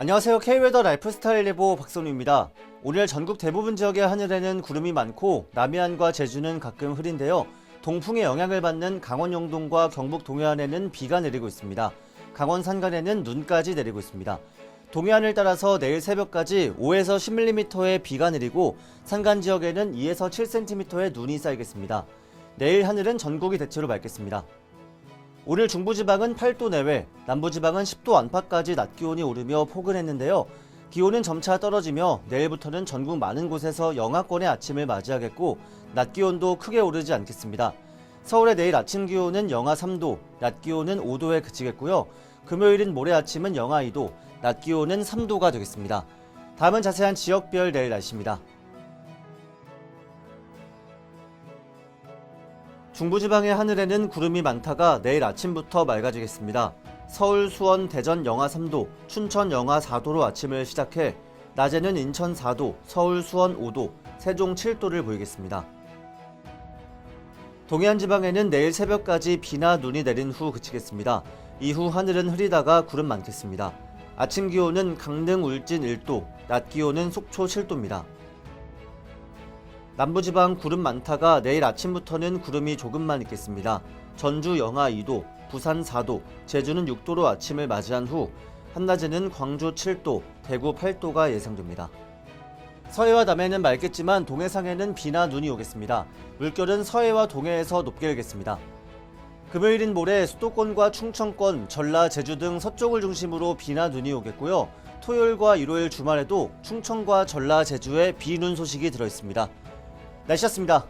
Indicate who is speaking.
Speaker 1: 안녕하세요. K웨더 라이프스타일 예보 박선우입니다. 오늘 전국 대부분 지역의 하늘에는 구름이 많고 남해안과 제주는 가끔 흐린데요. 동풍의 영향을 받는 강원 영동과 경북 동해안에는 비가 내리고 있습니다. 강원 산간에는 눈까지 내리고 있습니다. 동해안을 따라서 내일 새벽까지 5에서 10mm의 비가 내리고 산간 지역에는 2에서 7cm의 눈이 쌓이겠습니다. 내일 하늘은 전국이 대체로 맑겠습니다. 오늘 중부지방은 8도 내외, 남부지방은 10도 안팎까지 낮 기온이 오르며 포근했는데요. 기온은 점차 떨어지며 내일부터는 전국 많은 곳에서 영하권의 아침을 맞이하겠고 낮 기온도 크게 오르지 않겠습니다. 서울의 내일 아침 기온은 영하 3도, 낮 기온은 5도에 그치겠고요. 금요일인 모레 아침은 영하 2도, 낮 기온은 3도가 되겠습니다. 다음은 자세한 지역별 내일 날씨입니다. 중부지방의 하늘에는 구름이 많다가 내일 아침부터 맑아지겠습니다. 서울, 수원, 대전 영하 3도, 춘천 영하 4도로 아침을 시작해 낮에는 인천 4도, 서울, 수원 5도, 세종 7도를 보이겠습니다. 동해안 지방에는 내일 새벽까지 비나 눈이 내린 후 그치겠습니다. 이후 하늘은 흐리다가 구름 많겠습니다. 아침 기온은 강릉 울진 1도, 낮 기온은 속초 7도입니다. 남부지방 구름 많다가 내일 아침부터는 구름이 조금만 있겠습니다. 전주 영하 2도, 부산 4도, 제주는 6도로 아침을 맞이한 후 한낮에는 광주 7도, 대구 8도가 예상됩니다. 서해와 남해는 맑겠지만 동해상에는 비나 눈이 오겠습니다. 물결은 서해와 동해에서 높게 일겠습니다. 금요일인 모레 수도권과 충청권, 전라, 제주 등 서쪽을 중심으로 비나 눈이 오겠고요. 토요일과 일요일 주말에도 충청과 전라, 제주에 비, 눈 소식이 들어 있습니다. 날씨였습니다.